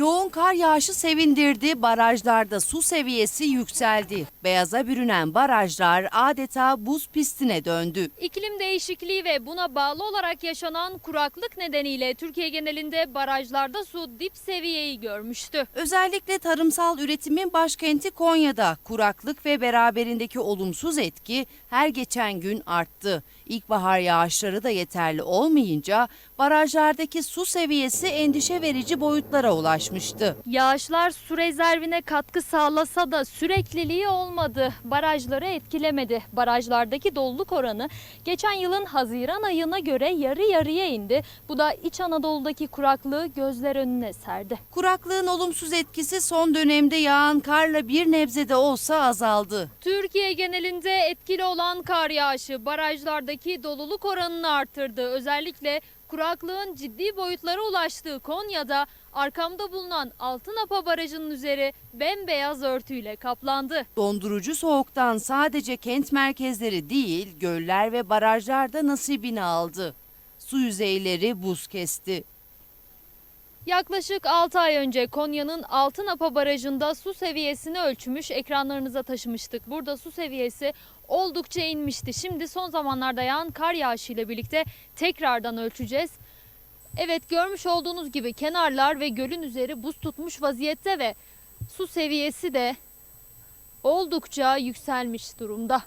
Yoğun kar yağışı sevindirdi, barajlarda su seviyesi yükseldi. Beyaza bürünen barajlar adeta buz pistine döndü. İklim değişikliği ve buna bağlı olarak yaşanan kuraklık nedeniyle Türkiye genelinde barajlarda su dip seviyeyi görmüştü. Özellikle tarımsal üretimin başkenti Konya'da kuraklık ve beraberindeki olumsuz etki her geçen gün arttı. İlkbahar yağışları da yeterli olmayınca barajlardaki su seviyesi endişe verici boyutlara ulaşmıştı. Yağışlar su rezervine katkı sağlasa da sürekliliği olmadı. Barajları etkilemedi. Barajlardaki doluluk oranı geçen yılın Haziran ayına göre yarı yarıya indi. Bu da İç Anadolu'daki kuraklığı gözler önüne serdi. Kuraklığın olumsuz etkisi son dönemde yağan karla bir nebze de olsa azaldı. Türkiye genelinde etkili olan kar yağışı barajlardaki doluluk oranını arttırdı. Özellikle kuraklığın ciddi boyutlara ulaştığı Konya'da arkamda bulunan Altınapa Barajı'nın üzeri bembeyaz örtüyle kaplandı. Dondurucu soğuktan sadece kent merkezleri değil, göller ve barajlar da nasibini aldı. Su yüzeyleri buz kesti. Yaklaşık 6 ay önce Konya'nın Altınapa Barajı'nda su seviyesini ölçmüş, ekranlarınıza taşımıştık. Burada su seviyesi oldukça inmişti. Şimdi son zamanlarda yağan kar yağışı ile birlikte tekrardan ölçeceğiz. Evet görmüş olduğunuz gibi kenarlar ve gölün üzeri buz tutmuş vaziyette ve su seviyesi de oldukça yükselmiş durumda.